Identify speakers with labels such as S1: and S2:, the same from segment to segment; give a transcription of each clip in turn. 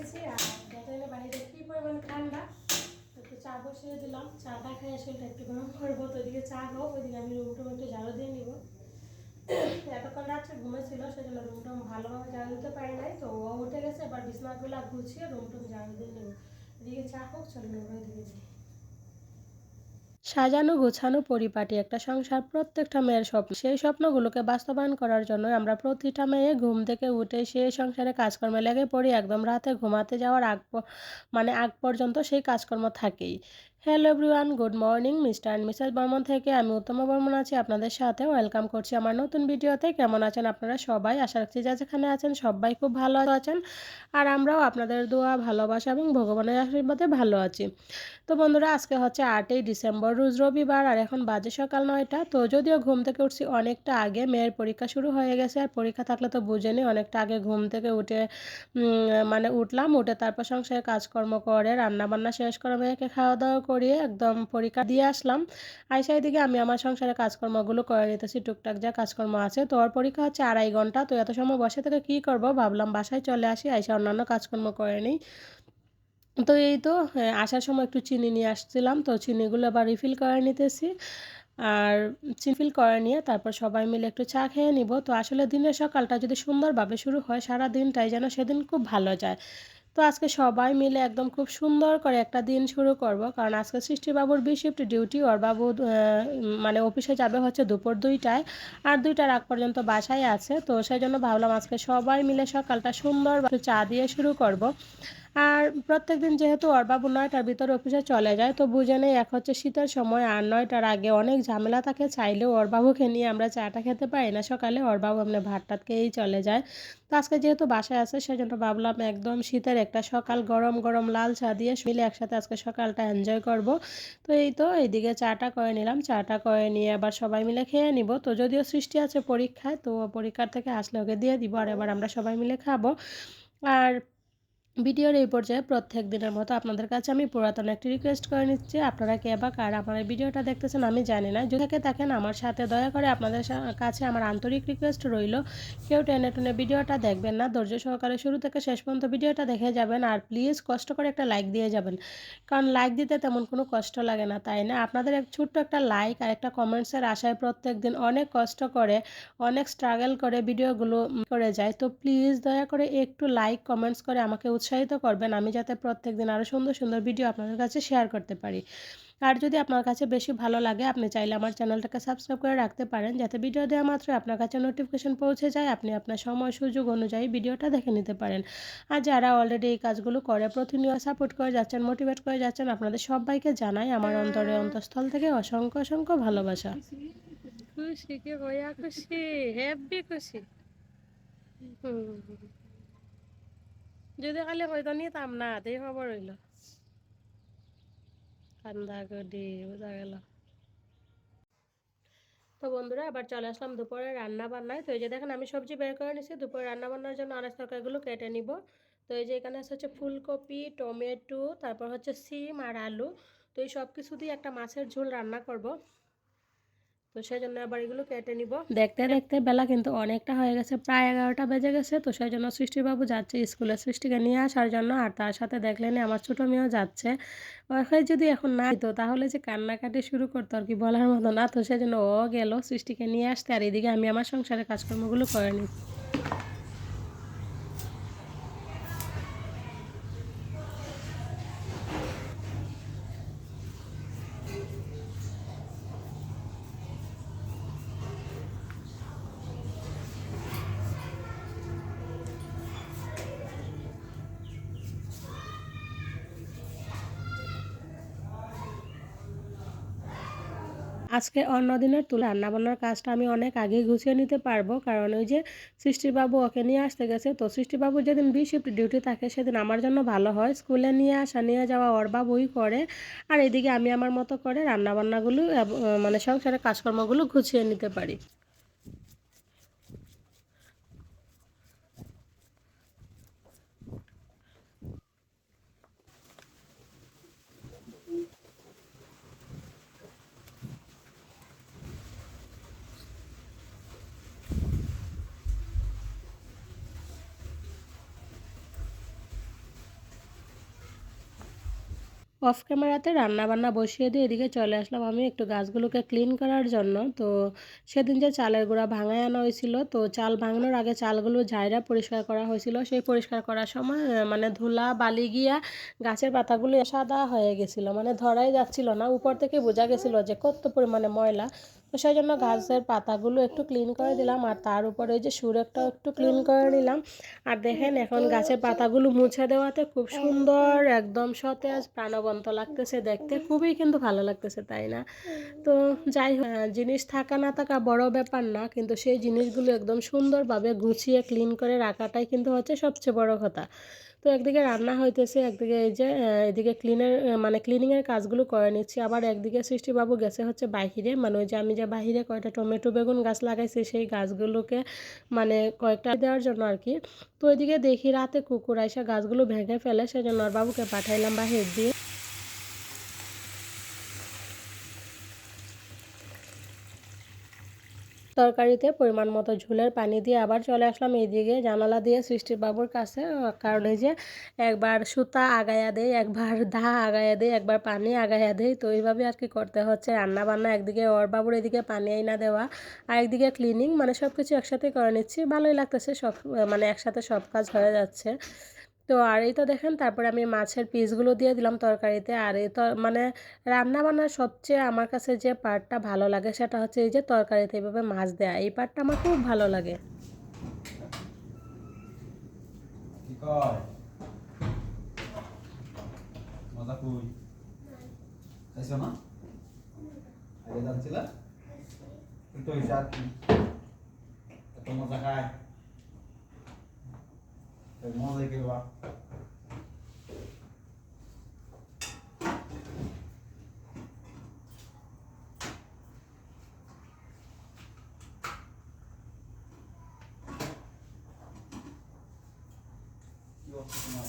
S1: থেকে আর গেলে বাইরে কি পরিমাণ ঠান্ডা একটু চা বসিয়ে দিলাম। চাটা খেয়ে শরীরটা একটু গরম করব, তো ওদিকে চা খাও ওইদিকে আমি রুম টুম একটু ঝাড়ু দিয়ে নিব। এতক্ষণ রাত্রে ঘুমেছিল সেজন্য রুম টুম ভালোভাবে ঝাড়ু দিতে পারি নাই, তো ও উঠে গেছে, এবার বিছনাগুলো গুছিয়ে রুম টুম ঝাড়ু দিয়ে নেব। এদিকে চা হোক, চলো ওইদিকে সাজানো গোছানো পরিপাটি, একটা সংসার, প্রত্যেকটা মেয়ের স্বপ্ন। সেই স্বপ্নগুলোকে বাস্তবায়ন করার জন্য আমরা প্রতিটা মেয়ে ঘুম থেকে উঠে সেই সংসারে কাজকর্মে লেগে পড়ি, একদম রাতে ঘুমাতে যাওয়ার আগ মানে আগ পর্যন্ত সেই কাজকর্ম থাকেই। Hello everyone good morning mister and missus Barman থেকে আমি উত্তম বর্মন আছি আপনাদের সাথে। ওয়েলকাম করছি আমার নতুন ভিডিওতে। কেমন আছেন আপনারা সবাই? আশা রাখছি যা যেখানে আছেন সবাই খুব ভালো আছেন। আর আমরাও আপনাদের দোয়া, ভালোবাসা এবং ভগবানের আশীর্বাদে ভালো আছি। তো বন্ধুরা, আজকে হচ্ছে আটই ডিসেম্বর, রোজ রবিবার, আর এখন বাজে সকাল নয়টা। তো যদিও ঘুম থেকে উঠছি অনেকটা আগে, মেয়ের পরীক্ষা শুরু হয়ে গেছে। আর পরীক্ষা থাকলে তো বুঝেনি, অনেকটা আগে ঘুম থেকে উঠে মানে উঠলাম। উঠে তারপর সংসারে কাজকর্ম করে রান্না বান্না শেষ করে মেয়েকে খাওয়া দাওয়া করিয়ে একদম পরীক্ষা দিয়ে আসলাম। আইসা দিকে আমি আমার সংসারে কাজকর্মগুলো করে নিতেছি, টুকটাক যা কাজকর্ম আছে। তো ওর পরীক্ষা হচ্ছে আড়াই ঘণ্টা। তো এত সময় বসে থেকে কী করব? ভাবলাম বাসায় চলে আসি, আইসা অন্যান্য কাজকর্ম করে নিই। তো এই তো আসার সময় একটু চিনি নিয়ে আসছিলাম। তো চিনিগুলো আবার রিফিল করে নিতেছি। আর চিনফিল করে নিয়ে তারপর সবাই মিলে একটু চা খেয়ে নিব। তো আসলে দিনের সকালটা যদি সুন্দরভাবে শুরু হয় সারা দিনটাই যেন সেদিন খুব ভালো যায়। তো আজকে সবাই মিলে একদম খুব সুন্দর করে একটা দিন শুরু করব। কারণ আজকে সৃষ্টিবাবুর বি শিফট ডিউটি, ওর বাবু মানে অফিসে যাবে হচ্ছে দুপুর দুইটায় আর দুইটার আগ পর্যন্ত বাসায় আছে। তো সেই জন্য ভাবলাম আজকে সবাই মিলে সকালটা সুন্দর চা দিয়ে শুরু করব। আর প্রত্যেকদিন যেহেতু ওর বাবু নয়টার ভিতরে অফিসে চলে যায়, তো বুঝে নেই এক হচ্ছে শীতের সময় আর নয়টার আগে অনেক ঝামেলা থাকে, চাইলেও ওর বাবুকে নিয়ে আমরা চাটা খেতে পারি না। সকালে ওর বাবু এমনি ভাত টাত খেয়েই চলে যায়। তো আজকে যেহেতু বাসায় আছে, সেজন্য ভাবলাম একদম শীতের একটা সকাল গরম গরম লাল চা দিয়ে মিলে একসাথে আজকে সকালটা এনজয় করব। তো এই তো এইদিকে চাটা করে নিলাম, চাটা করে নিয়ে আবার সবাই মিলে খেয়ে নিব। তো যদিও সৃষ্টি আছে পরীক্ষায়, তো পরীক্ষার থেকে আসলে ওকে দিয়ে দিব, আর এবার আমরা সবাই মিলে খাব। আর ভিডিওর এই পর্যায়ে প্রত্যেক দিনের মতো আপনাদের কাছে আমি পুরাতন একটি রিকোয়েস্ট করে নিচ্ছি। আপনারা কে বা কার আমার ভিডিওটা দেখতেছেন আমি জানি না। যদি থেকে থাকেন আমার সাথে দয়া করে আপনাদের কাছে আমার আন্তরিক রিকোয়েস্ট রইল। কেউ টেনে টুনে ভিডিওটা দেখবেন না। ধৈর্য সহকারে শুরু থেকে শেষ পর্যন্ত ভিডিওটা দেখে যাবেন আর প্লিজ কষ্ট করে একটা লাইক দিয়ে যাবেন। কারণ লাইক দিতে তেমন কোনো কষ্ট লাগে না, তাই না? আপনাদের এক ছোট্ট একটা লাইক আর একটা কমেন্টসের আশায় প্রত্যেক দিন অনেক কষ্ট করে, অনেক স্ট্রাগল করে ভিডিওগুলো করে যায়। তো প্লিজ দয়া করে একটু লাইক কমেন্টস করে আমাকে উৎসাহিত করবেন আমি যাতে প্রত্যেক দিন আরও সুন্দর সুন্দর ভিডিও আপনাদের কাছে শেয়ার করতে পারি। আর যদি আপনার কাছে বেশি ভালো লাগে, আপনি চাইলে আমার চ্যানেলটাকে সাবস্ক্রাইব করে রাখতে পারেন, যাতে ভিডিও দেওয়া মাত্র আপনার কাছে নোটিফিকেশন পৌঁছে যায়, আপনি আপনার সময়, সুযোগ অনুযায়ী ভিডিওটা দেখে নিতে পারেন। আর যারা অলরেডি এই কাজগুলো করে, প্রতিনিয়ত সাপোর্ট করে যাচ্ছেন মোটিভেট করে যাচ্ছেন, আপনাদের সবাইকে জানাই আমার অন্তরে অন্তঃস্থল থেকে অসংখ্য অসংখ্য ভালোবাসা। খুশি খুশি? হেব্বি খুশি? যদি কালি খালি হয়তো নিতাম না তাই খবর হইল কান্দা গডি বোঝা গেল তো বন্ধুরা আবার চলে আসলাম দুপুরে রান্না বান্নায়। তো এই যে দেখেন, আমি সবজি বের করে নিছি দুপুরে রান্না বান্নার জন্য আনাজ তরকারিগুলো কেটে নিব। তো এই যে এখানে হচ্ছে ফুলকপি, টমেটো, তারপর হচ্ছে সিম আর আলু। তো এই সব কিছু দিয়ে একটা মাছের ঝোল রান্না করব। তো সেই জন্য আবার এগুলো কেটে নিব। দেখতে দেখতে বেলা কিন্তু অনেকটা হয়ে গেছে, প্রায় এগারোটা বেজে গেছে। তো সেই জন্য সৃষ্টিবাবু যাচ্ছে স্কুলে সৃষ্টিকে নিয়ে আসার জন্য আর তার সাথে দেখলেন আমার ছোটো মেয়েও যাচ্ছে। ওখানে যদি এখন না তো তাহলে যে কান্নাকাটি শুরু করতো আর কি বলার মতো না। তো সেই জন্য ও গেল সৃষ্টিকে নিয়ে আসতে আর এদিকে আমি আমার সংসারের কাজকর্মগুলো করে নিই আজকে অন্য দিনের তুলে রান্নাবান্নার কাজটা আমি অনেক আগে গুছিয়ে নিতে পারব। কারণ ওই যে সৃষ্টিবাবু ওকে নিয়ে আসতে গেছে, তো সৃষ্টিবাবু যেদিন বি শিফট ডিউটি থাকে সেদিন আমার জন্য ভালো হয়। স্কুলে নিয়ে আসা, নিয়ে যাওয়া ওর বাবুই করে। আর এদিকে আমি আমার মতো করে রান্নাবান্নাগুলো মানে সংসারের কাজকর্মগুলো গুছিয়ে নিতে পারি। অফ ক্যামেরাতে রান্নাবান্না বসিয়ে দিয়ে এদিকে চলে আসলাম আমি একটু গাছগুলোকে ক্লিন করার জন্য। তো সেদিন যে চালের গুঁড়া ভাঙায় আনা হয়েছিল, তো চাল ভাঙানোর আগে চালগুলো ঝাইরা পরিষ্কার করা হয়েছিল। সেই পরিষ্কার করার সময় মানে ধুলা, বালি গিয়া গাছের পাতাগুলো সাদা হয়ে গেছিল মানে ধরাই যাচ্ছিল না। উপর থেকে বোঝা গেছিল যে কত পরিমাণে ময়লা। তো সেই জন্য গাছের পাতাগুলো একটু ক্লিন করে দিলাম, আর তার উপরে ওই যে সুরেকটাও একটু ক্লিন করে নিলাম। আর দেখেন এখন গাছের পাতাগুলো মুছে দেওয়াতে খুব সুন্দর, একদম সতেজ, প্রাণবন্ত লাগতেছে দেখতে। খুবই কিন্তু ভালো লাগতেছে, তাই না? তো যাই হোক জিনিস থাকা না থাকা বড় ব্যাপার না, কিন্তু সেই জিনিসগুলো একদম সুন্দরভাবে গুছিয়ে ক্লিন করে রাখাটাই কিন্তু হচ্ছে সবচেয়ে বড় কথা। তো একদিকে রান্না হইতেছে, একদিকে এই যে এদিকে ক্লিনার মানে ক্লিনিংয়ের কাজগুলো করে নিচ্ছি। আবার একদিকে সৃষ্টিবাবু গেছে হচ্ছে বাহিরে মানে ওই যে আমি যে বাহিরে কয়েকটা টমেটো বেগুন গাছ লাগাইছি, সেই গাছগুলোকে মানে কয়েকটা দেওয়ার জন্য আর কি। তো ওইদিকে দেখি রাতে কুকুর আইসা গাছগুলো ভেঙে ফেলে, সেজন্য আর বাবুকে পাঠাইলাম বাহির দিয়ে। তরকারিতে পরিমাণ মতো ঝোলের পানি দিয়ে আবার চলে আসলাম এইদিকে জানালা দিয়ে সৃষ্টির বাবুর কাছে কারণ এই যে একবার সুতা আগায়া দেয় একবার দা আগায়া দেয় একবার পানি আগায়া দেয় তো এইভাবে আর কি করতে হচ্ছে। রান্না বান্না একদিকে ওর বাবুর এদিকে পানি আইনা দেওয়া আর একদিকে ক্লিনিং মানে সব কিছু একসাথে করে নিচ্ছি। ভালোই লাগতেছে সব মানে একসাথে সব কাজ হয়ে যাচ্ছে। তো আর এই তো দেখেন তারপরে আমি মাছের পিসগুলো দিয়ে দিলাম তরকারিতে। আর এই তো মানে রান্না বান্নার সবচেয়ে আমার কাছে যে পার্টটা ভালো লাগে সেটা হচ্ছে এই যে তরকারিতে এইভাবে মাছ দেয়া। এই পার্টটা আমার খুব ভালো লাগে।
S2: মজা খায়। এই মজাই খেলবা কি অবস্থা তোমার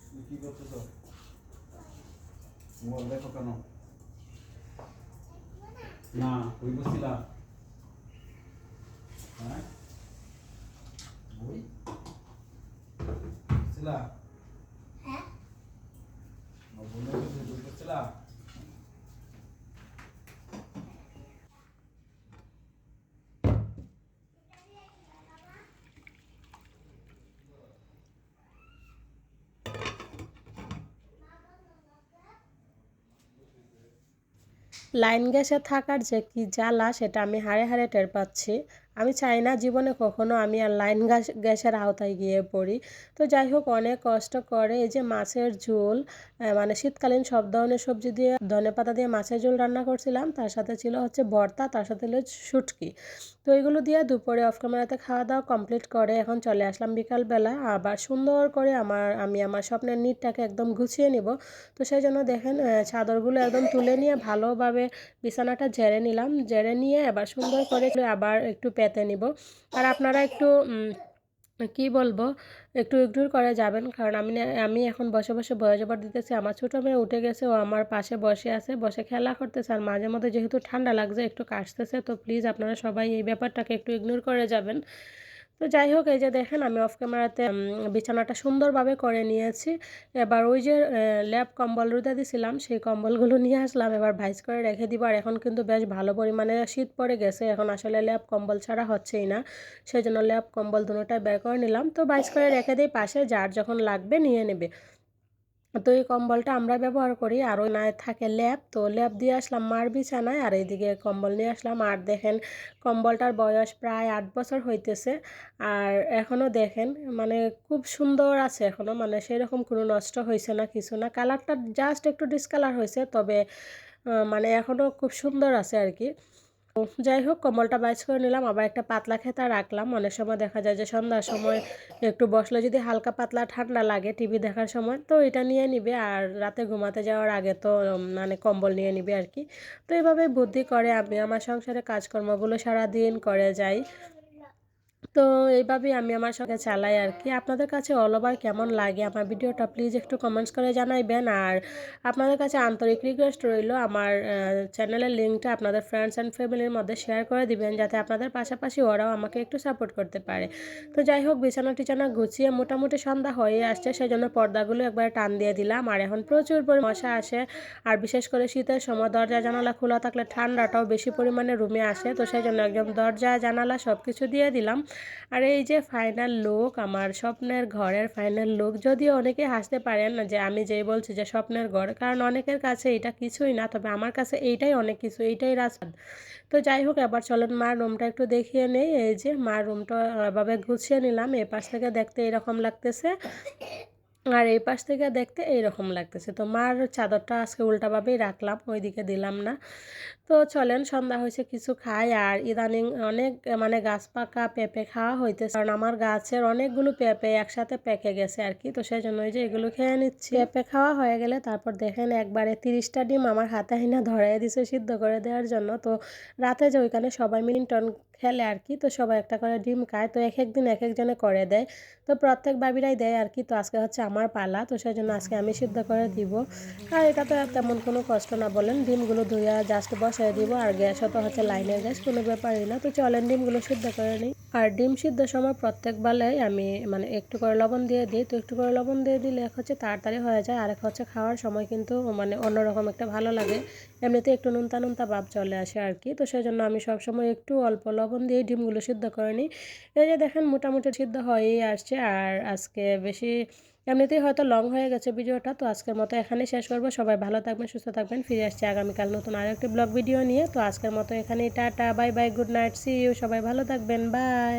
S2: তুমি কি করতেছ মোবাইল দেখো কেন না বই বসছিলা হ্যাঁ বই হ্যাঁ?
S1: লাইন গ্যাসে থাকার যে কি জ্বালা সেটা আমি হাড়ে হাড়ে টের পাচ্ছি। আমি চাই না জীবনে কখনো আমি আর লাইন গ্যাস গ্যাসের আওতায় গিয়ে পড়ি। তো যাই হোক, অনেক কষ্ট করে এই যে মাছের ঝোল মানে শীতকালীন সব ধরনের সবজি দিয়ে ধনে পাতা দিয়ে মাছের ঝোল রান্না করছিলাম। তার সাথে ছিল হচ্ছে ভর্তা তার সাথে ছিল শুটকি। তো এগুলো দিয়ে দুপুরে অফ ক্যামেরাতে খাওয়া দাওয়া কমপ্লিট করে এখন চলে আসলাম বিকালবেলা। আবার সুন্দর করে আমার, আমি আমার স্বপ্নের নিটটাকে একদম গুছিয়ে নিব। তো সেই জন্য দেখেন চাদরগুলো একদম তুলে নিয়ে ভালোভাবে বিছানাটা ঝেড়ে নিলাম। ঝেড়ে নিয়ে এবার সুন্দর করে আবার একটু পেতে নিব। আর আপনারা একটু কি বলব, একটু ইগনোর করে যাবেন। কারণ আমি আমি এখন বসে বসে বয়স জবর দিতেছি। আমার ছোটো মেয়ে উঠে গেছে, ও আমার পাশে বসে আছে, বসে খেলা করতেছে। আর মাঝে মধ্যে যেহেতু ঠান্ডা লাগছে, একটু কাশতেছে, তো প্লিজ আপনারা সবাই এই ব্যাপারটাকে একটু ইগনোর করে যাবেন। তো যাই হোক এই যে দেখেন আমি অফ ক্যামেরাতে বিছানাটা সুন্দরভাবে করে নিয়েছি। এবার ওই যে ল্যাব কম্বল রুদা দিছিলাম, সেই কম্বলগুলো নিয়ে আসলাম, এবার ভাইজ করে রেখে দিব। আর এখন কিন্তু বেশ ভালো পরিমাণে শীত পড়ে গেছে, এখন আসলে ল্যাব কম্বল ছাড়া হচ্ছেই না। সেই জন্য ল্যাপ কম্বল দুটাই বের করে নিলাম। তো ভাইজ করে রেখে দিই, পাশে যার যখন লাগবে নিয়ে নেবে। তো এই কম্বলটা আমরা ব্যবহার করি। আর ওই নাই থাকে ল্যাপ, তো ল্যাপ দিয়ে আসলাম মার বিছানায়। আর এইদিকে কম্বল নিয়ে আসলাম। আর দেখেন কম্বলটার বয়স প্রায় আট বছর হইতেছে। আর এখনও দেখেন মানে খুব সুন্দর আছে এখনও মানে সেরকম কোনো নষ্ট হয়েছে না, কিছু না। কালারটা জাস্ট একটু ডিসকালার হয়েছে তবে মানে এখনও খুব সুন্দর আছে আর কি। যাই হোক কম্বলটা বাইচ করে নিলাম, আবার একটা পাতলা খেতা রাখলাম। অনেক সময় দেখা যায় যে সন্ধ্যার সময় একটু বসলে যদি হালকা পাতলা ঠান্ডা লাগে টিভি দেখার সময়, তো এটা নিয়ে নিবে। আর রাতে ঘুমাতে যাওয়ার আগে তো মানে কম্বল নিয়ে নিবে আর কি। তো এভাবে বুদ্ধি করে আমি আমার সংসারে কাজকর্মগুলো সারাদিন করে যাই। তো এইভাবেই আমি আমার সঙ্গে চালাই আর কি আপনাদের কাছে অল ওভার কেমন লাগে? আমার ভিডিওটা প্লিজ একটু কমেন্টস করে জানাইবেন। আর আপনাদের কাছে আন্তরিক রিকোয়েস্ট রইল, আমার চ্যানেলের লিঙ্কটা আপনাদের ফ্রেন্ডস অ্যান্ড ফ্যামিলির মধ্যে শেয়ার করে দিবেন, যাতে আপনাদের পাশাপাশি ওরাও আমাকে একটু সাপোর্ট করতে পারে। তো যাই হোক, বিছানা টিছানা গুছিয়ে মোটামুটি সন্ধ্যা হয়ে আসছে সেই জন্য পর্দাগুলো একবার টান দিয়ে দিলাম। আর এখন প্রচুর পরি মশা আসে, আর বিশেষ করে শীতের সময় দরজা জানালা খোলা থাকলে ঠান্ডাটাও বেশি পরিমাণে রুমে আসে, তো সেই জন্য একদম দরজা জানালা সব কিছু দিয়ে দিলাম। আর এই যে ফাইনাল লোক আমার স্বপ্নের ঘরের ফাইনাল লোক যদিও অনেকে হাসতে পারেন না যে আমি যেই বলছি যে স্বপ্নের ঘর, কারণ অনেকের কাছে এটা কিছুই না, তবে আমার কাছে এইটাই অনেক কিছু, এইটাই রাস্তা। তো যাই হোক, এবার চলেন মার রুমটা একটু দেখিয়ে নেই, এই যে মার রুমটা এভাবে গুছিয়ে নিলাম এ পাশ থেকে দেখতে এরকম লাগতেছে। আর এই পাশ থেকে দেখতে এইরকম লাগতেছে। তো মার চাদরটা আজকে উল্টাভাবেই রাখলাম, ওইদিকে দিলাম না। তো চলেন, সন্ধ্যা হয়েছে, কিছু খাই। আর ইদানিং অনেক মানে গাছ পাকা, পেঁপে খাওয়া হইতেছে। কারণ আমার গাছের অনেকগুলো পেঁপে একসাথে পেকে গেছে আর কি। তো সেই জন্য ওই যে এগুলো খেয়ে নিচ্ছি। পেঁপে খাওয়া হয়ে গেলে তারপর দেখেন, একবারে তিরিশটা ডিম আমার হাতে হিনা ধরে দিছে সিদ্ধ করে দেওয়ার জন্য। তো রাতে যে ওইখানে সবাই মিলিংটন খেলে আর কি তো সবাই একটা করে ডিম খায়। তো এক এক দিন এক একজনে করে দেয়। তো প্রত্যেক বাবিরাই দেয় আর কি তো আজকে হচ্ছে আমার পালা। তো সেই জন্য আজকে আমি সিদ্ধ করে দিব। আর এটা তো তেমন কোনো কষ্ট না বলেন। ডিমগুলো ধুইয়া জাস্ট বসায় দিব। আর গ্যাসও তো হচ্ছে লাইনের গ্যাস, কোনো ব্যাপারই না। তো চলেন ডিমগুলো সিদ্ধ করে নিই। আর ডিম সিদ্ধ সময় প্রত্যেক বেলায় আমি মানে একটু করে লবণ দিয়ে দিই। তো একটু করে লবণ দিয়ে দিলে এক হচ্ছে তাড়াতাড়ি হয়ে যায়। আর এক হচ্ছে খাওয়ার সময় কিন্তু মানে অন্যরকম একটা ভালো লাগে। এমনিতে একটু নুনতা নুনতা ভাব চলে আসে আর কি তো সেই জন্য আমি সবসময় একটু অল্প লবণ দিয়ে ডিমগুলো সিদ্ধ করে নিই। এই যে দেখেন মোটামুটি সিদ্ধ হয়েই আসছে আর আজকে বেশি এমনিতেই হয়তো লং হয়ে গেছে ভিডিওটা, তো আজকের মতো এখানে শেষ করব। সবাই ভালো থাকবেন, সুস্থ থাকবেন, ফিরে আসছি আগামীকাল নতুন আরও একটি ব্লগ ভিডিও নিয়ে। তো আজকের মতো এখানেই tata, bye bye, good night see you সবাই ভালো থাকবেন বাই